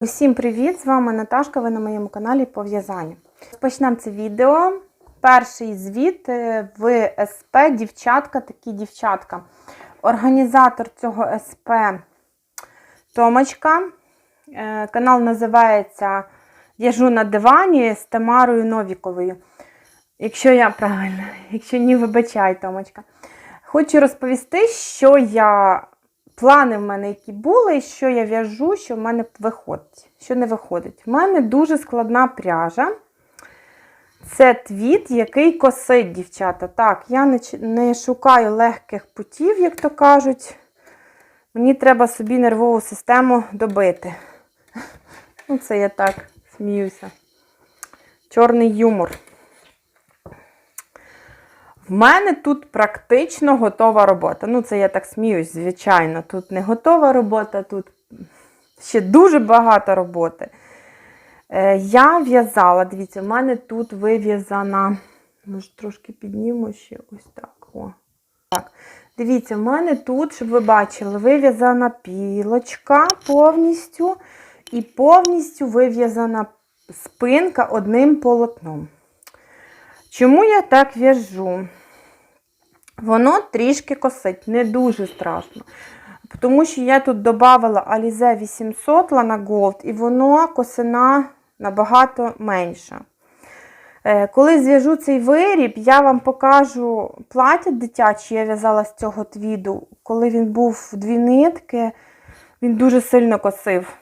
Усім привіт! З вами Наташка, ви на моєму каналі по в'язанню. Розпочнемо це відео. Перший звіт е, в СП дівчатка, такі дівчатка. Організатор цього СП Томочка. Е, Канал називається В'яжу на дивані з Тамарою Новіковою. Якщо я правильно, якщо ні, вибачай, Томочка. Хочу розповісти, що я плани в мене, які були, що я в'яжу, що в мене виходить, що не виходить. У мене дуже складна пряжа. Це твіт, який косить, дівчата. Так, я не, не шукаю легких путів, як то кажуть. Мені треба собі нервову систему добити. Ну, це я так сміюся. Чорний юмор. В мене тут практично готова робота. Ну, це я так сміюсь, звичайно. Тут не готова робота, тут ще дуже багато роботи. Е, я в'язала, дивіться, в мене тут вив'язана. Може, трошки підніму ще ось так. О. так. Дивіться, в мене тут, щоб ви бачили, вив'язана пілочка повністю. І повністю вив'язана спинка одним полотном. Чому я так в'яжу? Воно трішки косить, не дуже страшно. Тому що я тут додавала Alize 800 Lana Gold, і воно косина набагато менша. Е, Коли зв'яжу цей виріб, я вам покажу плаття дитяче, я в'язала з цього твіду. Коли він був в дві нитки, він дуже сильно косив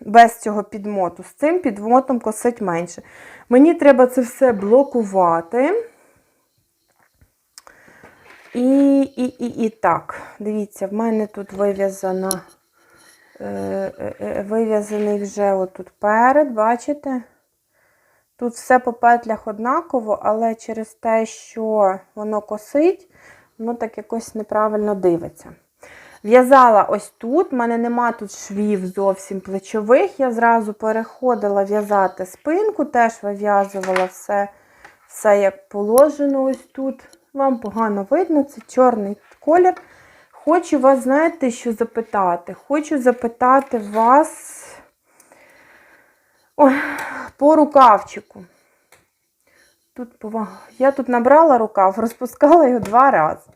без цього підмоту. З цим підмотом косить менше. Мені треба це все блокувати. І і, і, і так, дивіться, в мене тут вив'язана, е, е, вив'язаний вже отут перед, бачите? Тут все по петлях однаково, але через те, що воно косить, воно так якось неправильно дивиться. В'язала ось тут, в мене нема тут швів зовсім плечових. Я зразу переходила в'язати спинку, теж вив'язувала все, все як положено ось тут. Вам погано видно, це чорний колір. Хочу вас, знаєте, що запитати? Хочу запитати вас Ой, по рукавчику. Тут, Я тут набрала рукав, розпускала його два рази.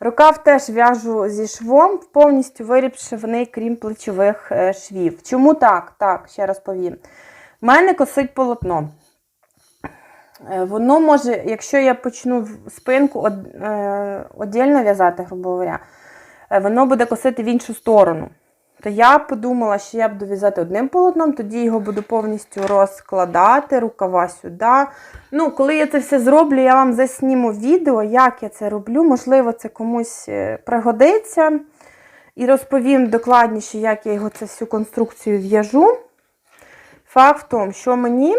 Рукав теж в'яжу зі швом, повністю вирібшиваний, крім плечових е, швів. Чому так? Так, ще раз повім. У мене косить полотно. Е, воно може, якщо я почну спинку віддільно в'язати, грубо говоря, е, воно буде косити в іншу сторону. То я подумала, що я буду в'язати одним полотном, тоді його буду повністю розкладати, рукава сюди. Ну, Коли я це все зроблю, я вам засніму відео, як я це роблю. Можливо, це комусь е, пригодиться. І розповім докладніше, як я його цю всю конструкцію в'яжу. Факт в тому, що мені,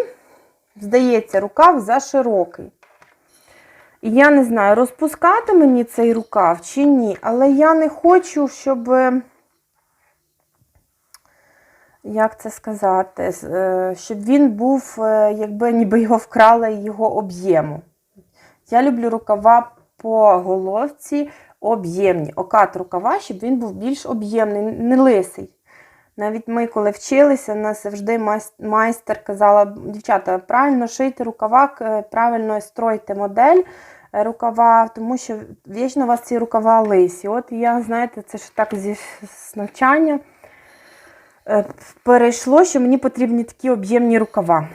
здається, рукав заширокий. І я не знаю, розпускати мені цей рукав чи ні, але я не хочу, щоб як це сказати, е, щоб він був, е, якби ніби його вкрали його об'єму. Я люблю рукава по головці об'ємні. Окат рукава, щоб він був більш об'ємний, не лисий. Навіть ми, коли вчилися, нас завжди майстер казала, дівчата, правильно шийте рукава, правильно стройте модель рукава, тому що вічно у вас ці рукава лисі. От я, знаєте, це ж так зі навчання. Е, перейшло, що мені потрібні такі об'ємні рукава.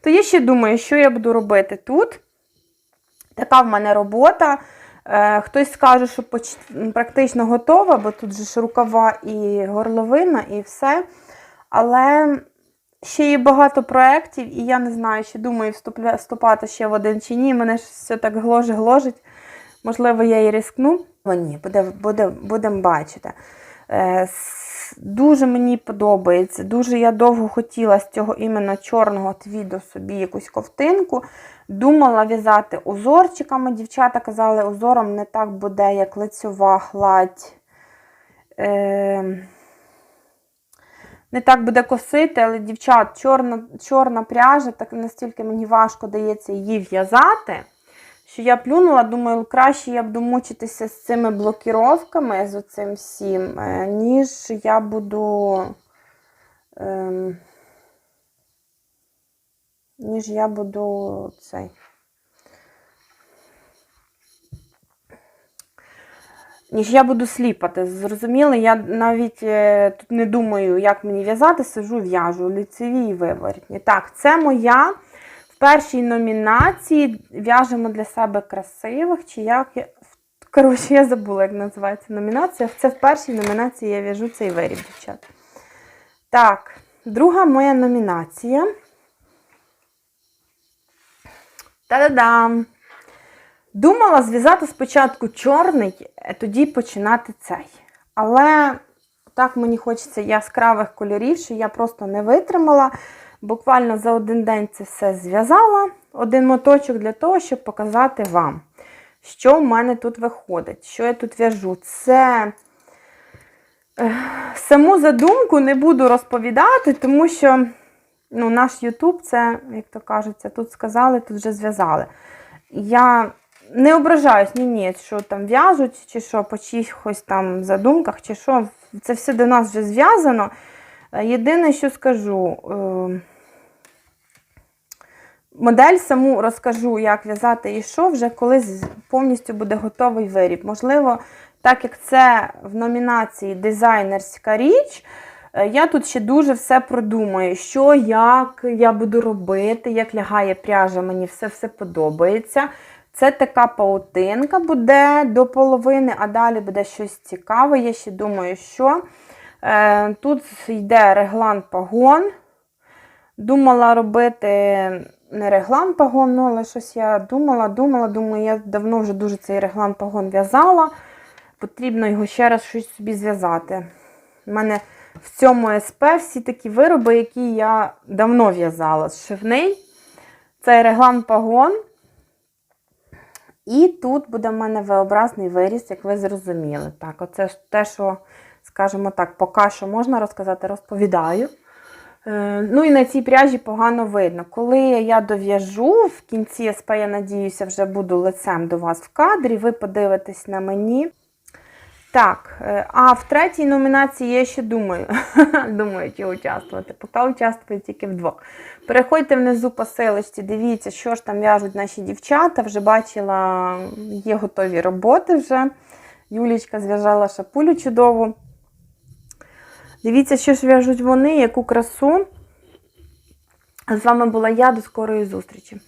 То я ще думаю, що я буду робити тут. Така в мене робота. Е, хтось скаже, що практично готова, бо тут же ж рукава і горловина, і все. Але ще є багато проєктів, і я не знаю, чи думаю вступати ще в один чи ні. Мене ж все так гложить-гложить. Можливо, я і рискну. О, ні, будемо буде, буде бачити. Дуже мені подобається. Дуже я довго хотіла з цього іменно чорного твіду собі якусь ковтинку. Думала в'язати узорчиками. Дівчата казали, узором не так буде, як лицьова гладь. Е не так буде косити, але, дівчат, чорна чорна пряжа, так настільки мені важко дається її в'язати що я плюнула, думаю, краще я буду мучитися з цими блокіровками, з оцим всім, е, ніж я буду ем, ніж я буду цей. Ніж я буду сліпати. Зрозуміли, я навіть е, тут не думаю, як мені в'язати, сижу, в'яжу лицеві і виворотні. Так, це моя першій номінації в'яжемо для себе красивих, чи як я. Коротше, я забула, як називається номінація. Це в першій номінації я в'яжу цей виріб, дівчат. Так, друга моя номінація. Та-да-дам! Думала зв'язати спочатку чорний, е, тоді починати цей. Але так мені хочеться яскравих кольорів, що я просто не витримала. Буквально за один день це все зв'язала, один моточок для того, щоб показати вам, що в мене тут виходить, що я тут в'яжу. Це е, саму задумку не буду розповідати, тому що ну, наш YouTube, це, як то кажеться, тут сказали, тут вже зв'язали. Я не ображаюсь, ні, ні, що там в'яжуть, чи що по чиїхось там задумках, чи що. Це все до нас вже зв'язано. Е, Єдине, що скажу, е, модель саму розкажу, як в'язати і що, вже коли повністю буде готовий виріб. Можливо, так як це в номінації дизайнерська річ, е, я тут ще дуже все продумаю, що, як я буду робити, як лягає пряжа, мені все-все подобається. Це така паутинка буде до половини, а далі буде щось цікаве. Я ще думаю, що тут йде реглан пагон. Думала робити не реглан пагон, ну, але щось я думала, думала, думаю, я давно вже дуже цей реглан пагон в'язала. Потрібно його ще раз щось собі зв'язати. У мене в цьому СП всі такі вироби, які я давно в'язала. Зшивний. Це реглан пагон. І тут буде в мене V-образний виріс, як ви зрозуміли. Так, оце те, що, скажімо так, поки що можна розказати, розповідаю. Е, Ну і на цій пряжі погано видно. Коли я дов'яжу, в кінці СП, я надіюся, вже буду лицем до вас в кадрі, ви подивитесь на мені. Так, е, а в третій номінації я ще думаю, думаю, чи участвувати. Поки участвую тільки вдвох. Переходьте внизу по силочці, дивіться, що ж там в'яжуть наші дівчата. Вже бачила, є готові роботи вже. Юлічка зв'яжала шапулю чудову. Дивіться, що ж в'яжуть вони, яку красу. З вами була я. До скорої зустрічі.